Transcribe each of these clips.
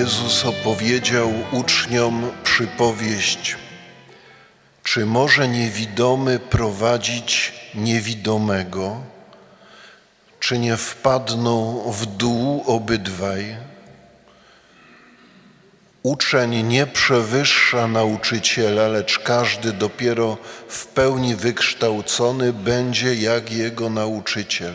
Jezus opowiedział uczniom przypowieść. Czy może niewidomy prowadzić niewidomego? Czy nie wpadną w dół obydwaj? Uczeń nie przewyższa nauczyciela, lecz każdy dopiero w pełni wykształcony będzie jak jego nauczyciel.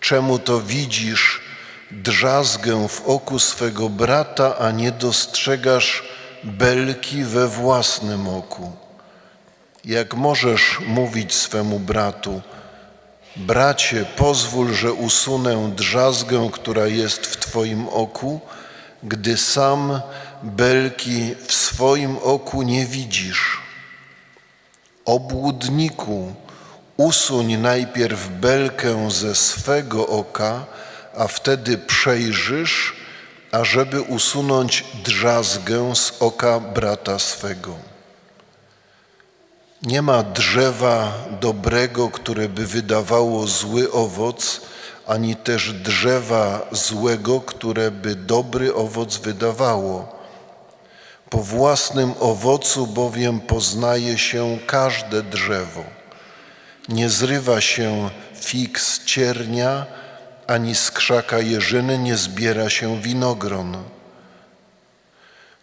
Czemu to widzisz drzazgę w oku swego brata, a nie dostrzegasz belki we własnym oku? Jak możesz mówić swemu bratu, bracie, pozwól, że usunę drzazgę, która jest w twoim oku, gdy sam belki w swoim oku nie widzisz? Obłudniku, usuń najpierw belkę ze swego oka, a wtedy przejrzysz, ażeby usunąć drzazgę z oka brata swego. Nie ma drzewa dobrego, które by wydawało zły owoc, ani też drzewa złego, które by dobry owoc wydawało. Po własnym owocu bowiem poznaje się każde drzewo. Nie zrywa się fig z ciernia, ani z krzaka jeżyny nie zbiera się winogron.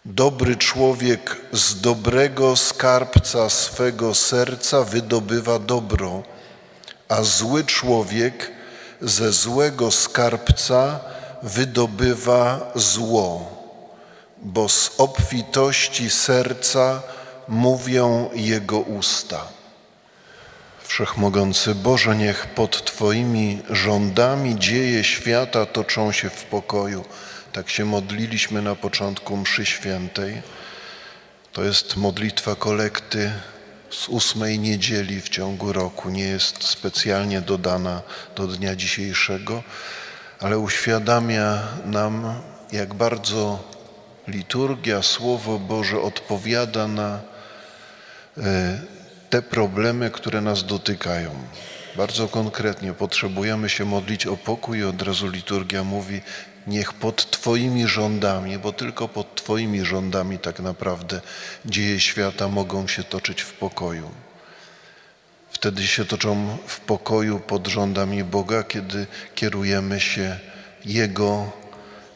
Dobry człowiek z dobrego skarbca swego serca wydobywa dobro, a zły człowiek ze złego skarbca wydobywa zło, bo z obfitości serca mówią jego usta. Wszechmogący Boże, niech pod Twoimi rządami dzieje świata toczą się w pokoju. Tak się modliliśmy na początku mszy świętej. To jest modlitwa kolekty z ósmej niedzieli w ciągu roku. Nie jest specjalnie dodana do dnia dzisiejszego, ale uświadamia nam, jak bardzo liturgia, Słowo Boże odpowiada na y, te problemy, które nas dotykają. Bardzo konkretnie potrzebujemy się modlić o pokój i od razu liturgia mówi niech pod Twoimi rządami, bo tylko pod Twoimi rządami tak naprawdę dzieje świata mogą się toczyć w pokoju. Wtedy się toczą w pokoju pod rządami Boga, kiedy kierujemy się Jego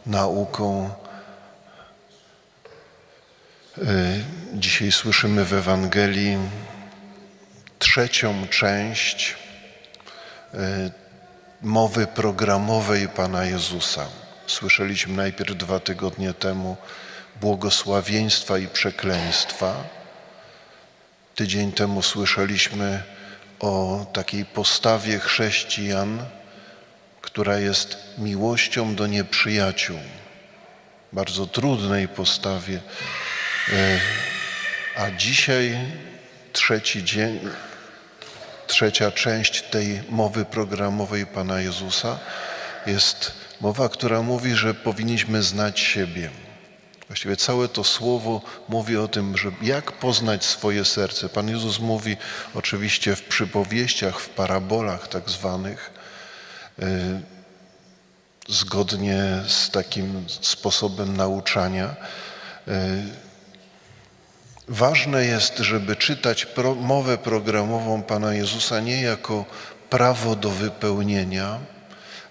nauką. E, dzisiaj słyszymy w Ewangelii trzecią część e, mowy programowej Pana Jezusa. Słyszeliśmy najpierw dwa tygodnie temu błogosławieństwa i przekleństwa. Tydzień temu słyszeliśmy o takiej postawie chrześcijan, która jest miłością do nieprzyjaciół. Bardzo trudnej postawie. E, a dzisiaj trzeci dzień, trzecia część tej mowy programowej Pana Jezusa jest mowa, która mówi, że powinniśmy znać siebie. Właściwie całe to słowo mówi o tym, że jak poznać swoje serce. Pan Jezus mówi oczywiście w przypowieściach, w parabolach tak zwanych, yy, zgodnie z takim sposobem nauczania. Ważne jest, żeby czytać pro, mowę programową Pana Jezusa nie jako prawo do wypełnienia,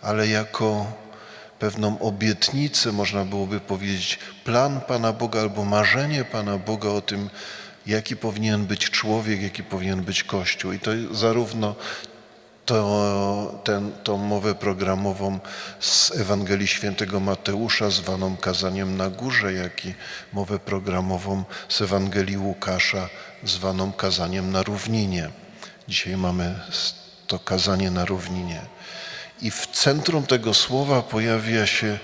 ale jako pewną obietnicę, można byłoby powiedzieć, plan Pana Boga albo marzenie Pana Boga o tym, jaki powinien być człowiek, jaki powinien być Kościół. I to zarówno to, ten, tą mowę programową z Ewangelii Świętego Mateusza, zwaną kazaniem na górze, jak i mowę programową z Ewangelii Łukasza, zwaną kazaniem na równinie. Dzisiaj mamy to kazanie na równinie. I w centrum tego słowa pojawia się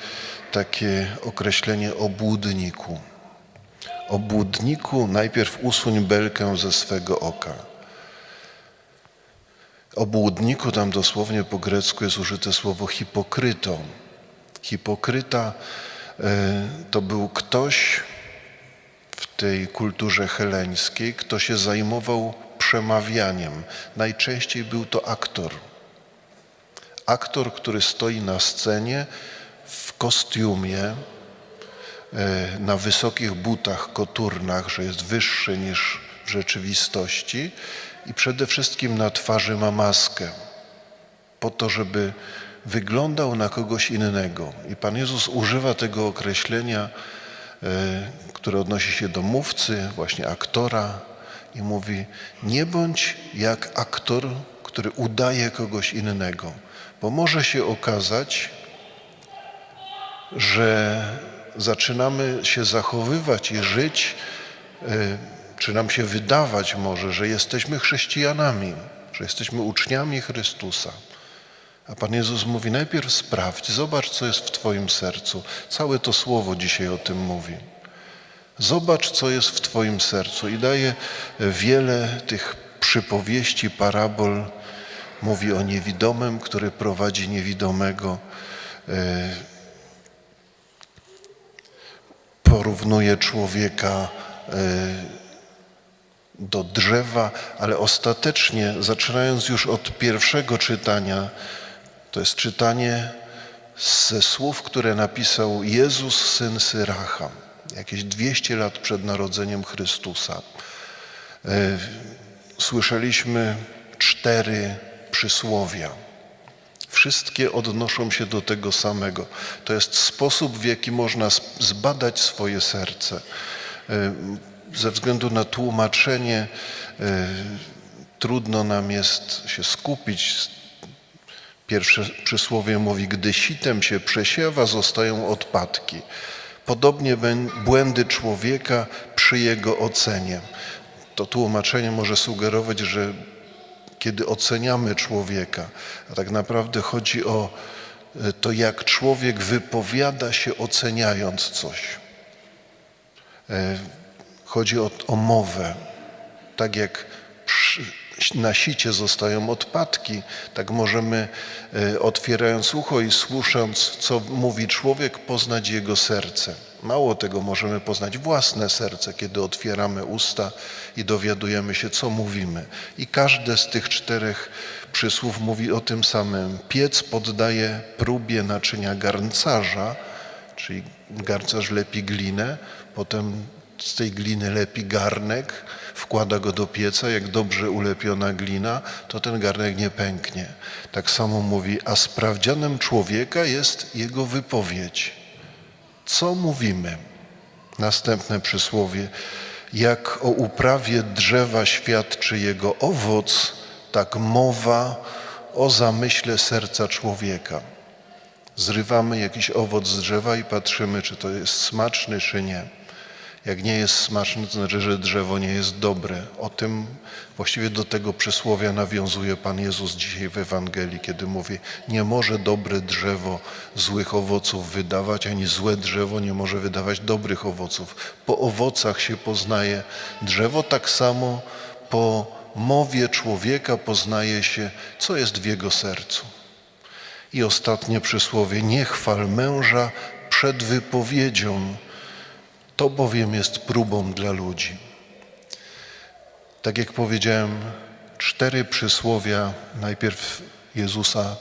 takie określenie obłudniku. Obłudniku najpierw usuń belkę ze swego oka. Obłudniku tam dosłownie po grecku jest użyte słowo hipokryto. Hipokryta e, to był ktoś w tej kulturze heleńskiej, kto się zajmował przemawianiem. Najczęściej był to aktor. Aktor, który stoi na scenie w kostiumie, e, na wysokich butach, koturnach, że jest wyższy niż rzeczywistości i przede wszystkim na twarzy ma maskę, po to, żeby wyglądał na kogoś innego. I Pan Jezus używa tego określenia, e, które odnosi się do mówcy, właśnie aktora, i mówi: Nie bądź jak aktor, który udaje kogoś innego, bo może się okazać, że zaczynamy się zachowywać i żyć, e, czy nam się wydawać może, że jesteśmy chrześcijanami, że jesteśmy uczniami Chrystusa. A Pan Jezus mówi: najpierw sprawdź, zobacz, co jest w Twoim sercu. Całe to słowo dzisiaj o tym mówi. Zobacz, co jest w Twoim sercu. I daje wiele tych przypowieści, parabol. Mówi o niewidomym, który prowadzi niewidomego. E, Porównuje człowieka e, do drzewa, ale ostatecznie, zaczynając już od pierwszego czytania, to jest czytanie ze słów, które napisał Jezus, syn Syracha, jakieś 200 lat przed narodzeniem Chrystusa. E, Słyszeliśmy cztery przysłowia. Wszystkie odnoszą się do tego samego. To jest sposób, w jaki można zbadać swoje serce. E, Ze względu na tłumaczenie e, trudno nam jest się skupić. Pierwsze przysłowie mówi, gdy sitem się przesiewa, zostają odpadki. Podobnie błędy człowieka przy jego ocenie. To tłumaczenie może sugerować, że kiedy oceniamy człowieka, a tak naprawdę chodzi o e, to, jak człowiek wypowiada się oceniając coś. Chodzi o, o mowę. Tak jak przy, na sicie zostają odpadki, tak możemy e, otwierając ucho i słysząc, co mówi człowiek, poznać jego serce. Mało tego, możemy poznać własne serce, kiedy otwieramy usta i dowiadujemy się, co mówimy. I każde z tych czterech przysłów mówi o tym samym. Piec poddaje próbie naczynia garncarza, czyli garncarz lepi glinę, potem z tej gliny lepi garnek, wkłada go do pieca, jak dobrze ulepiona glina, to ten garnek nie pęknie. Tak samo mówi, a sprawdzianem człowieka jest jego wypowiedź. Co mówimy? Następne przysłowie. Jak o uprawie drzewa świadczy jego owoc, tak mowa o zamyśle serca człowieka. Zrywamy jakiś owoc z drzewa i patrzymy, czy to jest smaczny, czy nie. Jak nie jest smaczny, to znaczy, że drzewo nie jest dobre. O tym, właściwie do tego przysłowia nawiązuje Pan Jezus dzisiaj w Ewangelii, kiedy mówi, nie może dobre drzewo złych owoców wydawać, ani złe drzewo nie może wydawać dobrych owoców. Po owocach się poznaje drzewo, tak samo po mowie człowieka poznaje się, co jest w jego sercu. I ostatnie przysłowie, nie chwal męża przed wypowiedzią, to bowiem jest próbą dla ludzi. Tak jak powiedziałem, cztery przysłowia, najpierw Jezusa,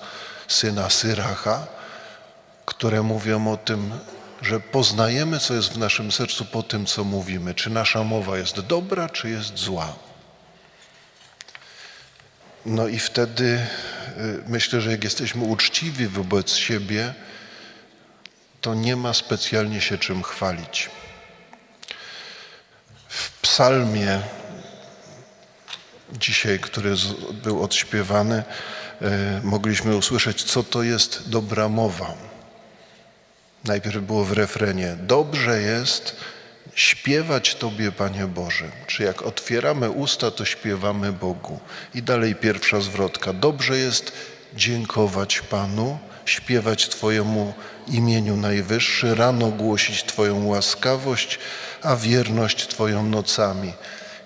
syna Syracha, które mówią o tym, że poznajemy, co jest w naszym sercu po tym, co mówimy. Czy nasza mowa jest dobra, czy jest zła. No i wtedy y, myślę, że jak jesteśmy uczciwi wobec siebie, to nie ma specjalnie się czym chwalić. W psalmie dzisiaj, który był odśpiewany, y, mogliśmy usłyszeć, co to jest dobra mowa. Najpierw było w refrenie: Dobrze jest śpiewać Tobie, Panie Boże. Czy jak otwieramy usta, to śpiewamy Bogu. I dalej pierwsza zwrotka: Dobrze jest dziękować Panu, śpiewać Twojemu imieniu najwyższy, rano głosić Twoją łaskawość, a wierność Twoją nocami.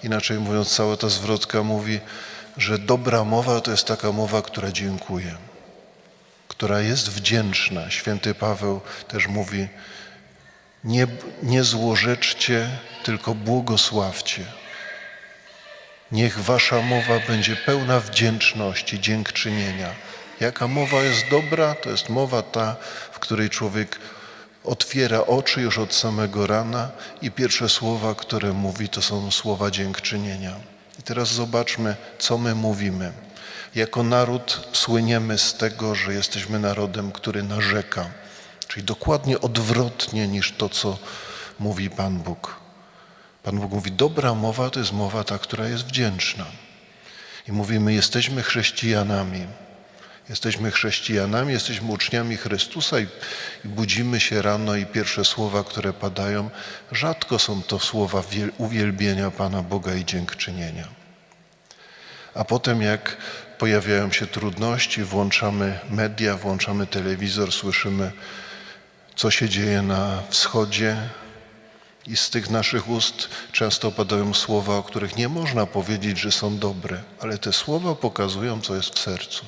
Inaczej mówiąc, cała ta zwrotka mówi, że dobra mowa to jest taka mowa, która dziękuje która jest wdzięczna. Święty Paweł też mówi: Nie, nie złorzeczcie, tylko błogosławcie. Niech wasza mowa będzie pełna wdzięczności, dziękczynienia. Jaka mowa jest dobra, to jest mowa ta, w której człowiek otwiera oczy już od samego rana i pierwsze słowa, które mówi, to są słowa dziękczynienia. I teraz zobaczmy, co my mówimy. Jako naród słyniemy z tego, że jesteśmy narodem, który narzeka, czyli dokładnie odwrotnie niż to, co mówi Pan Bóg. Pan Bóg mówi, dobra mowa to jest mowa ta, która jest wdzięczna. I mówimy, jesteśmy chrześcijanami. Jesteśmy chrześcijanami, jesteśmy uczniami Chrystusa i, i budzimy się rano i pierwsze słowa, które padają, rzadko są to słowa wiel- uwielbienia Pana Boga i dziękczynienia. A potem jak pojawiają się trudności, włączamy media, włączamy telewizor, słyszymy, co się dzieje na wschodzie, i z tych naszych ust często padają słowa, o których nie można powiedzieć, że są dobre, ale te słowa pokazują, co jest w sercu.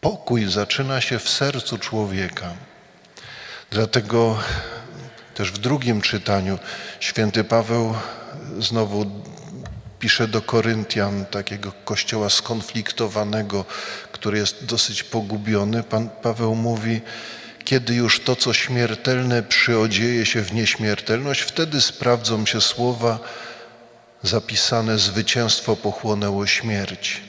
Pokój zaczyna się w sercu człowieka. Dlatego też w drugim czytaniu święty Paweł znowu pisze do Koryntian, takiego kościoła skonfliktowanego, który jest dosyć pogubiony. Pan Paweł mówi, kiedy już to, co śmiertelne, przyodzieje się w nieśmiertelność, wtedy sprawdzą się słowa zapisane: Zwycięstwo pochłonęło śmierć.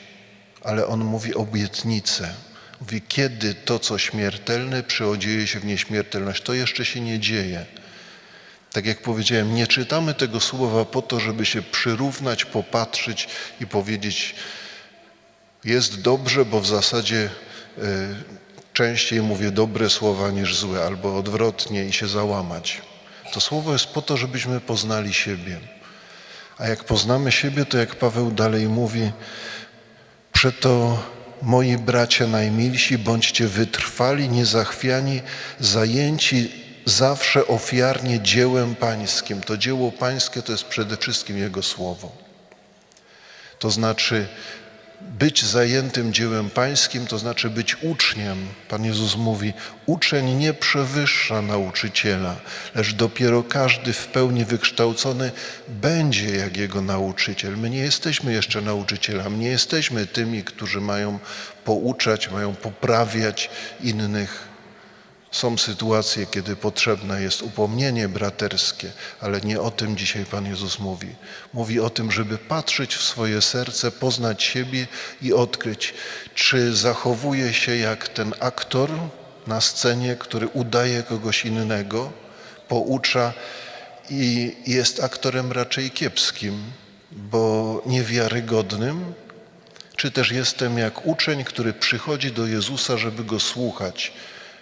Ale on mówi obietnicę. Mówi, kiedy to, co śmiertelne, przyodzieje się w nieśmiertelność. To jeszcze się nie dzieje. Tak jak powiedziałem, nie czytamy tego słowa po to, żeby się przyrównać, popatrzeć i powiedzieć, jest dobrze, bo w zasadzie y, częściej mówię dobre słowa niż złe, albo odwrotnie i się załamać. To słowo jest po to, żebyśmy poznali siebie. A jak poznamy siebie, to jak Paweł dalej mówi, przeto moi bracia najmilsi, bądźcie wytrwali, niezachwiani, zajęci zawsze ofiarnie dziełem pańskim. To dzieło pańskie to jest przede wszystkim Jego Słowo. To znaczy być zajętym dziełem pańskim, to znaczy być uczniem. Pan Jezus mówi, uczeń nie przewyższa nauczyciela, lecz dopiero każdy w pełni wykształcony będzie jak jego nauczyciel. My nie jesteśmy jeszcze nauczycielami, nie jesteśmy tymi, którzy mają pouczać, mają poprawiać innych. Są sytuacje, kiedy potrzebne jest upomnienie braterskie, ale nie o tym dzisiaj Pan Jezus mówi. Mówi o tym, żeby patrzeć w swoje serce, poznać siebie i odkryć, czy zachowuje się jak ten aktor na scenie, który udaje kogoś innego, poucza i jest aktorem raczej kiepskim, bo niewiarygodnym, czy też jestem jak uczeń, który przychodzi do Jezusa, żeby go słuchać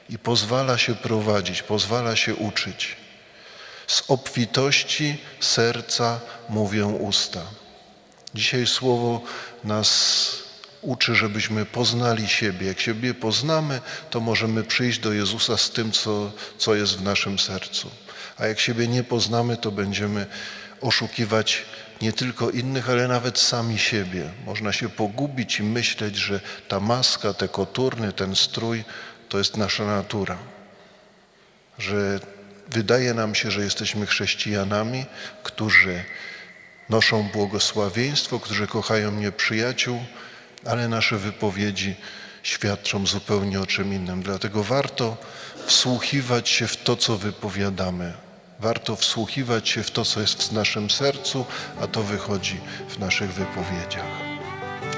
i pozwala się prowadzić, pozwala się uczyć. Z obfitości serca mówią usta. Dzisiaj słowo nas uczy, żebyśmy poznali siebie. Jak siebie poznamy, to możemy przyjść do Jezusa z tym, co, co jest w naszym sercu. A jak siebie nie poznamy, to będziemy oszukiwać nie tylko innych, ale nawet sami siebie. Można się pogubić i myśleć, że ta maska, te koturny, ten strój to jest nasza natura. Że wydaje nam się, że jesteśmy chrześcijanami, którzy noszą błogosławieństwo, którzy kochają nieprzyjaciół, ale nasze wypowiedzi świadczą zupełnie o czym innym. Dlatego warto wsłuchiwać się w to, co wypowiadamy. Warto wsłuchiwać się w to, co jest w naszym sercu, a to wychodzi w naszych wypowiedziach.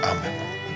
Amen.